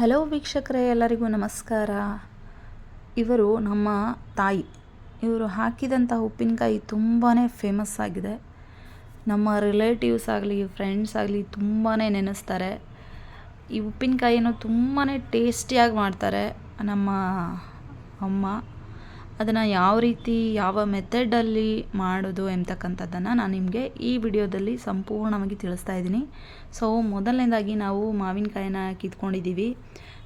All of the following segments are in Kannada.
ಹಲೋ ವೀಕ್ಷಕರೇ, ಎಲ್ಲರಿಗೂ ನಮಸ್ಕಾರ. ಇವರು ನಮ್ಮ ತಾಯಿ. ಇವರು ಹಾಕಿದಂಥ ಉಪ್ಪಿನಕಾಯಿ ತುಂಬಾ ಫೇಮಸ್ ಆಗಿದೆ. ನಮ್ಮ ರಿಲೇಟಿವ್ಸ್ ಆಗಲಿ ಫ್ರೆಂಡ್ಸ್ ಆಗಲಿ ತುಂಬಾ ನೆನೆಸ್ತಾರೆ. ಈ ಉಪ್ಪಿನಕಾಯಿಯನ್ನು ತುಂಬಾ ಟೇಸ್ಟಿಯಾಗಿ ಮಾಡ್ತಾರೆ ನಮ್ಮ ಅಮ್ಮ. ಅದನ್ನು ಯಾವ ರೀತಿ, ಯಾವ ಮೆಥಡಲ್ಲಿ ಮಾಡೋದು ಎಂಬತಕ್ಕಂಥದ್ದನ್ನು ನಾನು ನಿಮಗೆ ಈ ವಿಡಿಯೋದಲ್ಲಿ ಸಂಪೂರ್ಣವಾಗಿ ತಿಳಿಸ್ತಾ ಇದ್ದೀನಿ. ಸೊ ಮೊದಲನೇದಾಗಿ ನಾವು ಮಾವಿನಕಾಯಿನ ಕಿತ್ಕೊಂಡಿದ್ದೀವಿ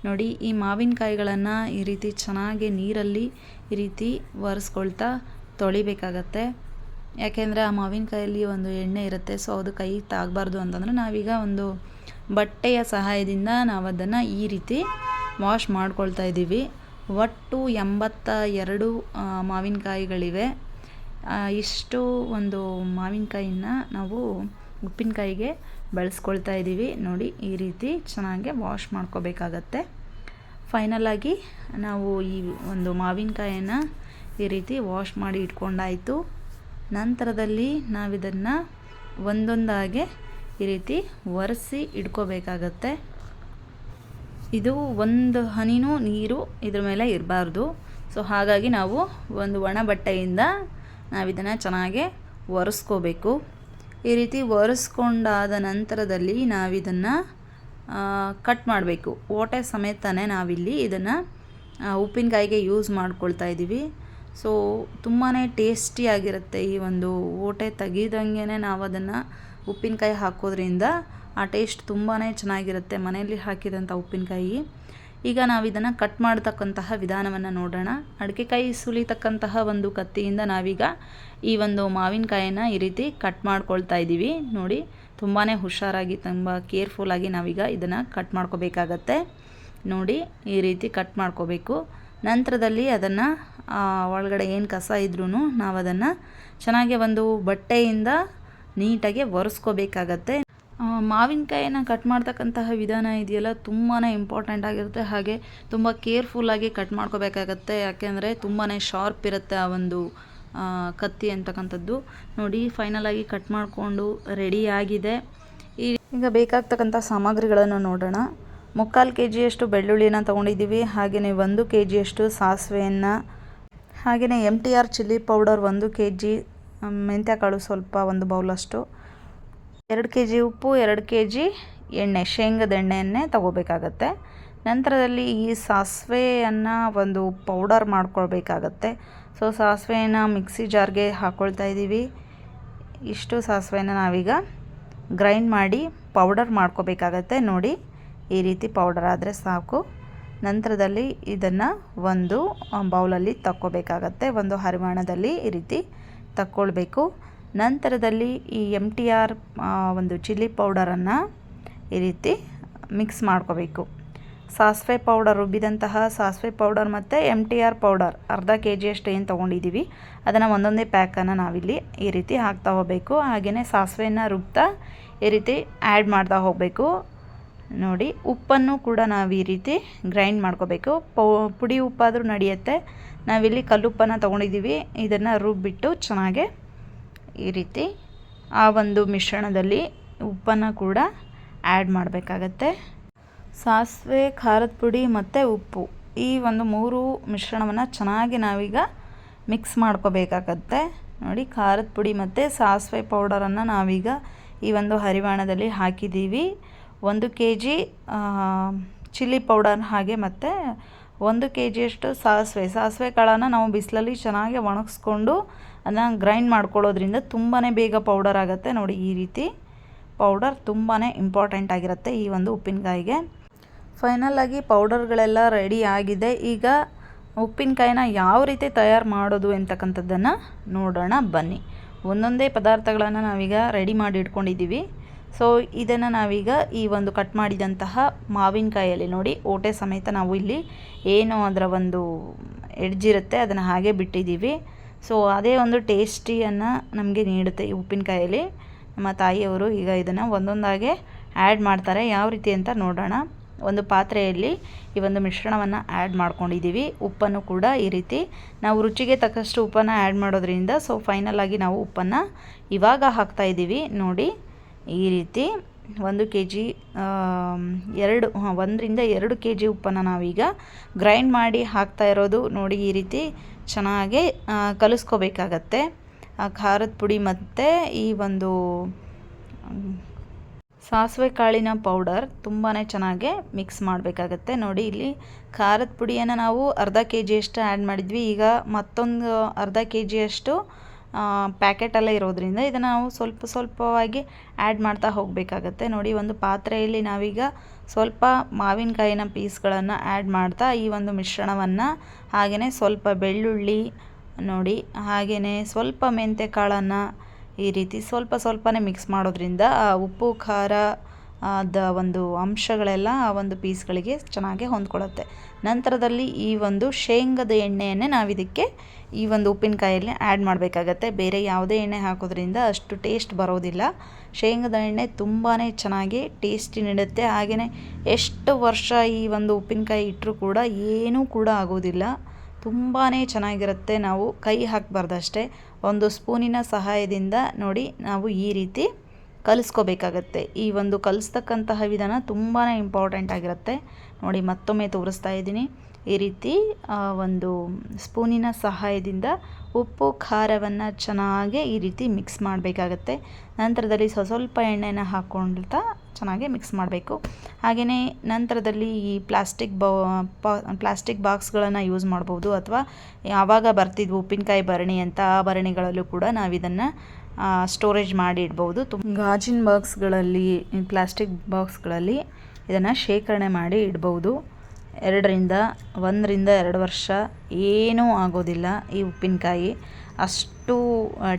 ನೋಡಿ, ಈ ಮಾವಿನಕಾಯಿಗಳನ್ನು ಈ ರೀತಿ ಚೆನ್ನಾಗಿ ನೀರಲ್ಲಿ ಈ ರೀತಿ ಒರೆಸ್ಕೊಳ್ತಾ ತೊಳಿಬೇಕಾಗತ್ತೆ. ಯಾಕೆಂದರೆ ಆ ಮಾವಿನಕಾಯಲ್ಲಿ ಒಂದು ಎಣ್ಣೆ ಇರುತ್ತೆ ಸೊ ಅದು ಕೈ ತಾಗಬಾರ್ದು ಅಂತಂದರೆ ನಾವೀಗ ಒಂದು ಬಟ್ಟೆಯ ಸಹಾಯದಿಂದ ನಾವು ಅದನ್ನು ಈ ರೀತಿ ವಾಶ್ ಮಾಡ್ಕೊಳ್ತಾ ಇದ್ದೀವಿ. ಒಟ್ಟು ಎಂಬತ್ತ ಎರಡು ಮಾವಿನಕಾಯಿಗಳಿವೆ. ಇಷ್ಟು ಒಂದು ಮಾವಿನಕಾಯಿನ ನಾವು ಉಪ್ಪಿನಕಾಯಿಗೆ ಬಳಸ್ಕೊಳ್ತಾ ಇದ್ದೀವಿ. ನೋಡಿ, ಈ ರೀತಿ ಚೆನ್ನಾಗಿ ವಾಶ್ ಮಾಡ್ಕೋಬೇಕಾಗತ್ತೆ. ಫೈನಲಾಗಿ ನಾವು ಈ ಒಂದು ಮಾವಿನಕಾಯಿನ ಈ ರೀತಿ ವಾಶ್ ಮಾಡಿ ಇಟ್ಕೊಂಡಾಯಿತು. ನಂತರದಲ್ಲಿ ನಾವಿದನ್ನು ಒಂದೊಂದಾಗೆ ಈ ರೀತಿ ಒರೆಸಿ ಇಟ್ಕೋಬೇಕಾಗತ್ತೆ. ಇದು ಒಂದು ಹನಿನೂ ನೀರು ಇದ್ರ ಮೇಲೆ ಇರಬಾರ್ದು. ಸೊ ಹಾಗಾಗಿ ನಾವು ಒಂದು ಒಣ ಬಟ್ಟೆಯಿಂದ ನಾವಿದನ್ನು ಚೆನ್ನಾಗಿ ಒರೆಸ್ಕೋಬೇಕು. ಈ ರೀತಿ ಒರೆಸ್ಕೊಂಡಾದ ನಂತರದಲ್ಲಿ ನಾವಿದನ್ನು ಕಟ್ ಮಾಡಬೇಕು. ಓಟೆ ಸಮೇತನೇ ನಾವಿಲ್ಲಿ ಇದನ್ನು ಉಪ್ಪಿನಕಾಯಿಗೆ ಯೂಸ್ ಮಾಡ್ಕೊಳ್ತಾ ಇದ್ದೀವಿ ಸೊ ತುಂಬಾ ಟೇಸ್ಟಿಯಾಗಿರುತ್ತೆ ಈ ಒಂದು ಓಟೆ ತೆಗೀದಂಗೆ ನಾವು ಅದನ್ನು ಉಪ್ಪಿನಕಾಯಿ ಹಾಕೋದ್ರಿಂದ ಆ ಟೇಸ್ಟ್ ತುಂಬಾ ಚೆನ್ನಾಗಿರುತ್ತೆ. ಮನೆಯಲ್ಲಿ ಹಾಕಿದಂಥ ಉಪ್ಪಿನಕಾಯಿ. ಈಗ ನಾವು ಇದನ್ನು ಕಟ್ ಮಾಡತಕ್ಕಂತಹ ವಿಧಾನವನ್ನು ನೋಡೋಣ. ಅಡಿಕೆಕಾಯಿ ಸುಲಿತಕ್ಕಂತಹ ಒಂದು ಕತ್ತಿಯಿಂದ ನಾವೀಗ ಈ ಒಂದು ಮಾವಿನಕಾಯಿನ ಈ ರೀತಿ ಕಟ್ ಮಾಡ್ಕೊಳ್ತಾ ಇದ್ದೀವಿ. ನೋಡಿ ತುಂಬಾ ಹುಷಾರಾಗಿ, ತುಂಬ ಕೇರ್ಫುಲ್ಲಾಗಿ ನಾವೀಗ ಇದನ್ನು ಕಟ್ ಮಾಡ್ಕೋಬೇಕಾಗತ್ತೆ. ನೋಡಿ, ಈ ರೀತಿ ಕಟ್ ಮಾಡ್ಕೋಬೇಕು. ನಂತರದಲ್ಲಿ ಅದನ್ನು ಒಳಗಡೆ ಏನು ಕಸ ಇದ್ರೂ ನಾವು ಅದನ್ನು ಚೆನ್ನಾಗಿ ಒಂದು ಬಟ್ಟೆಯಿಂದ ನೀಟಾಗಿ ಒರೆಸ್ಕೋಬೇಕಾಗತ್ತೆ. ಮಾವಿನಕಾಯಿನ ಕಟ್ ಮಾಡ್ತಕ್ಕಂತಹ ವಿಧಾನ ಇದೆಯಲ್ಲ ತುಂಬಾ ಇಂಪಾರ್ಟೆಂಟ್ ಆಗಿರುತ್ತೆ. ಹಾಗೆ ತುಂಬ ಕೇರ್ಫುಲ್ಲಾಗಿ ಕಟ್ ಮಾಡ್ಕೋಬೇಕಾಗತ್ತೆ. ಯಾಕೆಂದರೆ ತುಂಬಾ ಶಾರ್ಪ್ ಇರುತ್ತೆ ಆ ಒಂದು ಕತ್ತಿ ಅಂತಕ್ಕಂಥದ್ದು. ನೋಡಿ ಫೈನಲಾಗಿ ಕಟ್ ಮಾಡಿಕೊಂಡು ರೆಡಿಯಾಗಿದೆ ಆಗಿದೆ. ಈಗ ಬೇಕಾಗ್ತಕ್ಕಂಥ ಸಾಮಗ್ರಿಗಳನ್ನು ನೋಡೋಣ. ಮುಕ್ಕಾಲು ಕೆ ಜಿಯಷ್ಟು ಬೆಳ್ಳುಳ್ಳಿನ ತೊಗೊಂಡಿದ್ದೀವಿ. ಹಾಗೆಯೇ ಒಂದು ಕೆ ಜಿಯಷ್ಟು ಸಾಸಿವೆಯನ್ನು, ಹಾಗೆಯೇ M T R chilli powder ಒಂದು ಕೆ ಜಿ ಮೆಂತ್ಯಕಾಳು ಸ್ವಲ್ಪ ಒಂದು ಬೌಲಷ್ಟು ಎರಡು ಕೆ ಜಿ ಉಪ್ಪು, ಎರಡು ಕೆ ಜಿ ಎಣ್ಣೆ, ಶೇಂಗದ ಎಣ್ಣೆಯನ್ನೇ ತಗೋಬೇಕಾಗತ್ತೆ. ನಂತರದಲ್ಲಿ ಈ ಸಾಸಿವೆಯನ್ನು ಒಂದು ಪೌಡರ್ ಮಾಡ್ಕೊಳ್ಬೇಕಾಗತ್ತೆ. ಸೊ, ಸಾಸಿವೆಯನ್ನು ಮಿಕ್ಸಿ ಜಾರ್ಗೆ ಹಾಕ್ಕೊಳ್ತಾ ಇದ್ದೀವಿ. ಇಷ್ಟು ಸಾಸಿವೆನ ನಾವೀಗ ಗ್ರೈಂಡ್ ಮಾಡಿ ಪೌಡರ್ ಮಾಡ್ಕೋಬೇಕಾಗತ್ತೆ. ನೋಡಿ, ಈ ರೀತಿ ಪೌಡರ್ ಆದರೆ ಸಾಕು. ನಂತರದಲ್ಲಿ ಇದನ್ನು ಒಂದು ಬೌಲಲ್ಲಿ ತಕ್ಕೋಬೇಕಾಗತ್ತೆ. ಒಂದು ಹರಿವಾಣದಲ್ಲಿ ಈ ರೀತಿ ತಕ್ಕೊಳ್ಬೇಕು. ನಂತರದಲ್ಲಿ ಈ ಎಂ ಟಿ ಆರ್ ಒಂದು ಚಿಲ್ಲಿ ಪೌಡರನ್ನು ಈ ರೀತಿ ಮಿಕ್ಸ್ ಮಾಡ್ಕೋಬೇಕು. ಸಾಸಿವೆ ಪೌಡರ್ ರುಬ್ಬಿದಂತಹ ಸಾಸಿವೆ ಪೌಡರ್ ಮತ್ತು ಎಂ ಟಿ ಆರ್ ಪೌಡರ್, ಅರ್ಧ ಕೆ ಜಿಯಷ್ಟು ಏನು ತೊಗೊಂಡಿದ್ದೀವಿ ಅದನ್ನು ಒಂದೊಂದೇ ಪ್ಯಾಕನ್ನು ನಾವಿಲ್ಲಿ ಈ ರೀತಿ ಹಾಕ್ತಾ ಹೋಗಬೇಕು. ಹಾಗೆಯೇ ಸಾಸಿವೆಯನ್ನು ರುಬ್ತಾ ಈ ರೀತಿ ಆ್ಯಡ್ ಮಾಡ್ತಾ ಹೋಗಬೇಕು. ನೋಡಿ, ಉಪ್ಪನ್ನು ಕೂಡ ನಾವು ಈ ರೀತಿ ಗ್ರೈಂಡ್ ಮಾಡ್ಕೋಬೇಕು. ಪುಡಿ ಉಪ್ಪಾದರೂ ನಡೆಯುತ್ತೆ. ನಾವಿಲ್ಲಿ ಕಲ್ಲುಪ್ಪನ್ನು ತೊಗೊಂಡಿದ್ದೀವಿ ಇದನ್ನು ರುಬ್ಬಿಟ್ಟು ಚೆನ್ನಾಗೆ ಈ ರೀತಿ ಆ ಒಂದು ಮಿಶ್ರಣದಲ್ಲಿ ಉಪ್ಪನ್ನು ಕೂಡ ಆ್ಯಡ್ ಮಾಡಬೇಕಾಗತ್ತೆ. ಸಾಸಿವೆ, ಖಾರದ ಪುಡಿ ಮತ್ತು ಉಪ್ಪು ಈ ಒಂದು ಮೂರು ಮಿಶ್ರಣವನ್ನು ಚೆನ್ನಾಗಿ ನಾವೀಗ ಮಿಕ್ಸ್ ಮಾಡ್ಕೋಬೇಕಾಗತ್ತೆ. ನೋಡಿ, ಖಾರದ ಪುಡಿ ಮತ್ತು ಸಾಸಿವೆ ಪೌಡರನ್ನು ನಾವೀಗ ಈ ಒಂದು ಹರಿವಾಣದಲ್ಲಿ ಹಾಕಿದ್ದೀವಿ. ಒಂದು ಕೆ ಜಿ ಚಿಲ್ಲಿ ಪೌಡರ್ ಹಾಗೆ ಮತ್ತು ಒಂದು ಕೆ ಜಿಯಷ್ಟು ಸಾಸಿವೆ. ಸಾಸಿವೆ ಕಾಳನ್ನು ನಾವು ಬಿಸಿಲಲ್ಲಿ ಚೆನ್ನಾಗಿ ಒಣಗಿಸ್ಕೊಂಡು ಅದನ್ನು ಗ್ರೈಂಡ್ ಮಾಡ್ಕೊಳ್ಳೋದ್ರಿಂದ ತುಂಬಾ ಬೇಗ ಪೌಡರ್ ಆಗುತ್ತೆ. ನೋಡಿ ಈ ರೀತಿ ಪೌಡರ್ ತುಂಬಾ ಇಂಪಾರ್ಟೆಂಟ್ ಆಗಿರುತ್ತೆ ಈ ಒಂದು ಉಪ್ಪಿನಕಾಯಿಗೆ. ಫೈನಲ್ಲಾಗಿ ಪೌಡರ್ಗಳೆಲ್ಲ ರೆಡಿ ಆಗಿದೆ. ಈಗ ಉಪ್ಪಿನಕಾಯಿನ ಯಾವ ರೀತಿ ತಯಾರು ಮಾಡೋದು ಅಂತಕ್ಕಂಥದ್ದನ್ನು ನೋಡೋಣ. ಬನ್ನಿ. ಒಂದೊಂದೇ ಪದಾರ್ಥಗಳನ್ನು ನಾವೀಗ ರೆಡಿ ಮಾಡಿ ಇಟ್ಕೊಂಡಿದ್ದೀವಿ. ಸೊ ಇದನ್ನು ನಾವೀಗ ಈ ಒಂದು ಕಟ್ ಮಾಡಿದಂತಹ ಮಾವಿನಕಾಯಲ್ಲಿ ನೋಡಿ ಓಟೆ ಸಮೇತ ನಾವು ಇಲ್ಲಿ ಏನು ಅದರ ಒಂದು ಎಡ್ಜಿರುತ್ತೆ ಅದನ್ನು ಹಾಗೆ ಬಿಟ್ಟಿದ್ದೀವಿ. ಸೊ ಅದೇ ಒಂದು ಟೇಸ್ಟಿಯನ್ನು ನಮಗೆ ನೀಡುತ್ತೆ ಈ ಉಪ್ಪಿನಕಾಯಲ್ಲಿ. ನಮ್ಮ ತಾಯಿಯವರು ಈಗ ಇದನ್ನು ಒಂದೊಂದಾಗೆ ಆ್ಯಡ್ ಮಾಡ್ತಾರೆ. ಯಾವ ರೀತಿ ಅಂತ ನೋಡೋಣ. ಒಂದು ಪಾತ್ರೆಯಲ್ಲಿ ಈ ಒಂದು ಮಿಶ್ರಣವನ್ನು ಆ್ಯಡ್ ಮಾಡ್ಕೊಂಡಿದ್ದೀವಿ ಉಪ್ಪನ್ನು ಕೂಡ ಈ ರೀತಿ. ನಾವು ರುಚಿಗೆ ತಕ್ಕಷ್ಟು ಉಪ್ಪನ್ನು ಆ್ಯಡ್ ಮಾಡೋದ್ರಿಂದ ಸೊ ಫೈನಲಾಗಿ ನಾವು ಉಪ್ಪನ್ನು ಇವಾಗ ಹಾಕ್ತಾ ಇದ್ದೀವಿ ನೋಡಿ, ಈ ರೀತಿ ಒಂದು ಕೆ ಜಿ ಎರಡು ಒಂದರಿಂದ ಎರಡು ಕೆ ಜಿ ಉಪ್ಪನ್ನು ನಾವೀಗ ಗ್ರೈಂಡ್ ಮಾಡಿ ಹಾಕ್ತಾ ಇರೋದು. ನೋಡಿ, ಈ ರೀತಿ ಚೆನ್ನಾಗಿ ಕಲಿಸ್ಕೋಬೇಕಾಗತ್ತೆ. ಆ, ಖಾರದ ಪುಡಿ ಮತ್ತು ಈ ಒಂದು, ಸಾಸಿವೆ ಕಾಳಿನ ಪೌಡರ್ ತುಂಬಾ ಚೆನ್ನಾಗಿ ಮಿಕ್ಸ್ ಮಾಡಬೇಕಾಗತ್ತೆ. ನೋಡಿ, ಇಲ್ಲಿ ಖಾರದ ಪುಡಿಯನ್ನು ನಾವು ಅರ್ಧ ಕೆ ಜಿಯಷ್ಟು ಆ್ಯಡ್ ಮಾಡಿದ್ವಿ. ಈಗ ಮತ್ತೊಂದು ಅರ್ಧ ಕೆ ಜಿಯಷ್ಟು ಪ್ಯಾಕೆಟಲ್ಲೇ ಇರೋದ್ರಿಂದ ಇದನ್ನು ನಾವು ಸ್ವಲ್ಪ ಸ್ವಲ್ಪವಾಗಿ ಆ್ಯಡ್ ಮಾಡ್ತಾ ಹೋಗಬೇಕಾಗತ್ತೆ. ನೋಡಿ, ಒಂದು ಪಾತ್ರೆಯಲ್ಲಿ ನಾವೀಗ ಸ್ವಲ್ಪ ಮಾವಿನಕಾಯಿನ ಪೀಸ್ಗಳನ್ನು ಆ್ಯಡ್ ಮಾಡ್ತಾ ಈ ಒಂದು ಮಿಶ್ರಣವನ್ನು ಹಾಗೆಯೇ ಸ್ವಲ್ಪ ಬೆಳ್ಳುಳ್ಳಿ ನೋಡಿ ಹಾಗೆಯೇ ಸ್ವಲ್ಪ ಮೆಂತ್ಯ ಕಾಳನ್ನು ಈ ರೀತಿ ಸ್ವಲ್ಪ ಸ್ವಲ್ಪನೇ ಮಿಕ್ಸ್ ಮಾಡೋದ್ರಿಂದ ಉಪ್ಪು, ಖಾರ ಅದ ಒಂದು ಅಂಶಗಳೆಲ್ಲ ಆ ಒಂದು ಪೀಸ್ಗಳಿಗೆ ಚೆನ್ನಾಗಿ ಹೊಂದ್ಕೊಳ್ಳುತ್ತೆ. ನಂತರದಲ್ಲಿ ಈ ಒಂದು ಶೇಂಗದ ಎಣ್ಣೆಯನ್ನೇ ನಾವು ಇದಕ್ಕೆ ಈ ಒಂದು ಉಪ್ಪಿನಕಾಯಲ್ಲಿ ಆ್ಯಡ್ ಮಾಡಬೇಕಾಗತ್ತೆ. ಬೇರೆ ಯಾವುದೇ ಎಣ್ಣೆ ಹಾಕೋದ್ರಿಂದ ಅಷ್ಟು ಟೇಸ್ಟ್ ಬರೋದಿಲ್ಲ. ಶೇಂಗದ ಎಣ್ಣೆ ತುಂಬಾ ಚೆನ್ನಾಗಿ ಟೇಸ್ಟಿ ನೀಡುತ್ತೆ. ಹಾಗೆಯೇ ಎಷ್ಟು ವರ್ಷ ಈ ಒಂದು ಉಪ್ಪಿನಕಾಯಿ ಇಟ್ಟರೂ ಕೂಡ ಏನೂ ಕೂಡ ಆಗೋದಿಲ್ಲ. ತುಂಬಾ ಚೆನ್ನಾಗಿರುತ್ತೆ. ನಾವು ಕೈ ಹಾಕಬಾರ್ದಷ್ಟೇ. ಒಂದು ಸ್ಪೂನಿನ ಸಹಾಯದಿಂದ ನೋಡಿ ನಾವು ಈ ರೀತಿ ಕಲಿಸ್ಕೋಬೇಕಾಗತ್ತೆ. ಈ ಒಂದು ಕಲಿಸ್ತಕ್ಕಂತಹ ವಿಧಾನ ತುಂಬಾ ಇಂಪಾರ್ಟೆಂಟ್ ಆಗಿರುತ್ತೆ. ನೋಡಿ, ಮತ್ತೊಮ್ಮೆ ತೋರಿಸ್ತಾ ಇದ್ದೀನಿ. ಈ ರೀತಿ ಒಂದು ಸ್ಪೂನಿನ ಸಹಾಯದಿಂದ ಉಪ್ಪು, ಖಾರವನ್ನು ಚೆನ್ನಾಗಿ ಈ ರೀತಿ ಮಿಕ್ಸ್ ಮಾಡಬೇಕಾಗತ್ತೆ. ನಂತರದಲ್ಲಿ ಸ್ವ ಸ್ವಲ್ಪ ಎಣ್ಣೆನ ಹಾಕ್ಕೊಳ್ತಾ ಚೆನ್ನಾಗಿ ಮಿಕ್ಸ್ ಮಾಡಬೇಕು. ಹಾಗೆಯೇ ನಂತರದಲ್ಲಿ ಈ ಪ್ಲಾಸ್ಟಿಕ್ ಬೌ ಪ್ಲಾಸ್ಟಿಕ್ ಬಾಕ್ಸ್ಗಳನ್ನು ಯೂಸ್ ಮಾಡ್ಬೋದು ಅಥವಾ ಯಾವಾಗ ಬರ್ತಿದ್ವು ಉಪ್ಪಿನಕಾಯಿ ಭರಣಿ ಅಂತ ಆ ಭರಣಿಗಳಲ್ಲೂ ಕೂಡ ನಾವು ಇದನ್ನು ಸ್ಟೋರೇಜ್ ಮಾಡಿ ಇಡ್ಬೋದು. ಗಾಜಿನ ಬಾಕ್ಸ್ಗಳಲ್ಲಿ ಪ್ಲಾಸ್ಟಿಕ್ ಬಾಕ್ಸ್ಗಳಲ್ಲಿ ಇದನ್ನು ಶೇಖರಣೆ ಮಾಡಿ ಇಡ್ಬೋದು. ಎರಡರಿಂದ, ಒಂದರಿಂದ ಎರಡು ವರ್ಷ ಏನೂ ಆಗೋದಿಲ್ಲ ಈ ಉಪ್ಪಿನಕಾಯಿ. ಅಷ್ಟು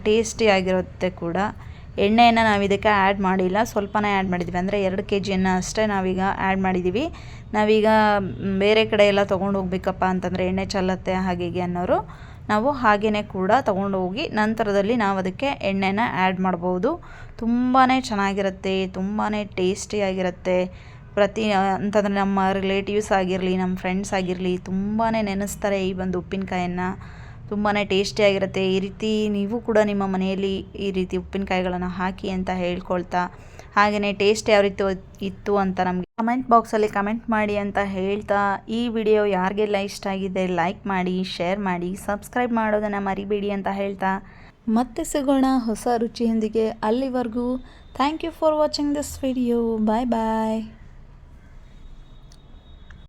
ಟೇಸ್ಟಿ ಆಗಿರುತ್ತೆ ಕೂಡ. ಎಣ್ಣೆಯನ್ನು ನಾವು ಇದಕ್ಕೆ ಆ್ಯಡ್ ಮಾಡಿಲ್ಲ. ಸ್ವಲ್ಪನೇ ಆ್ಯಡ್ ಮಾಡಿದ್ವಿ. ಅಂದರೆ ಎರಡು ಕೆ ಜಿಯನ್ನು ಅಷ್ಟೇ ನಾವೀಗ ಆ್ಯಡ್ ಮಾಡಿದ್ದೀವಿ ನಾವೀಗ, ಬೇರೆ ಕಡೆ ಎಲ್ಲ ತೊಗೊಂಡು ಹೋಗ್ಬೇಕಪ್ಪ ಅಂತಂದರೆ ಎಣ್ಣೆ ಚಲ್ಲತ್ತೆ ಹಾಗೆ ಹೀಗೆ ಅನ್ನೋರು. ನಾವು ಹಾಗೆಯೇ ಕೂಡ ತೊಗೊಂಡು ಹೋಗಿ ನಂತರದಲ್ಲಿ ನಾವು ಅದಕ್ಕೆ ಎಣ್ಣೆನ ಆ್ಯಡ್ ಮಾಡ್ಬೋದು. ತುಂಬಾ ಚೆನ್ನಾಗಿರುತ್ತೆ ತುಂಬಾ ಟೇಸ್ಟಿಯಾಗಿರುತ್ತೆ ಪ್ರತಿ ಅಂತಂದರೆ ನಮ್ಮ ರಿಲೇಟಿವ್ಸ್ ಆಗಿರಲಿ, ನಮ್ಮ ಫ್ರೆಂಡ್ಸ್ ಆಗಿರಲಿ ತುಂಬಾ ನೆನೆಸ್ತಾರೆ ಈ ಒಂದು ಉಪ್ಪಿನಕಾಯನ್ನು. ತುಂಬಾ ಟೇಸ್ಟಿಯಾಗಿರುತ್ತೆ ಈ ರೀತಿ ನೀವು ಕೂಡ ನಿಮ್ಮ ಮನೆಯಲ್ಲಿ ಈ ರೀತಿ ಉಪ್ಪಿನಕಾಯಿಗಳನ್ನು ಹಾಕಿ ಅಂತ ಹೇಳ್ಕೊಳ್ತಾ ಹಾಗೆಯೇ ಟೇಸ್ಟ್ ಯಾವ ರೀತಿ ಇತ್ತು ಅಂತ ನಮಗೆ ಕಮೆಂಟ್ ಬಾಕ್ಸಲ್ಲಿ ಕಮೆಂಟ್ ಮಾಡಿ ಅಂತ ಹೇಳ್ತಾ ಈ ವಿಡಿಯೋ ಯಾರಿಗೆಲ್ಲ ಇಷ್ಟ ಆಗಿದೆ ಲೈಕ್ ಮಾಡಿ ಶೇರ್ ಮಾಡಿ ಸಬ್ಸ್ಕ್ರೈಬ್ ಮಾಡೋದನ್ನು ಮರಿಬೇಡಿ ಅಂತ ಹೇಳ್ತಾ. ಮತ್ತೆ ಸಿಗೋಣ ಹೊಸ ರುಚಿಯೊಂದಿಗೆ ಅಲ್ಲಿವರೆಗೂ. Thank you for watching this video bye bye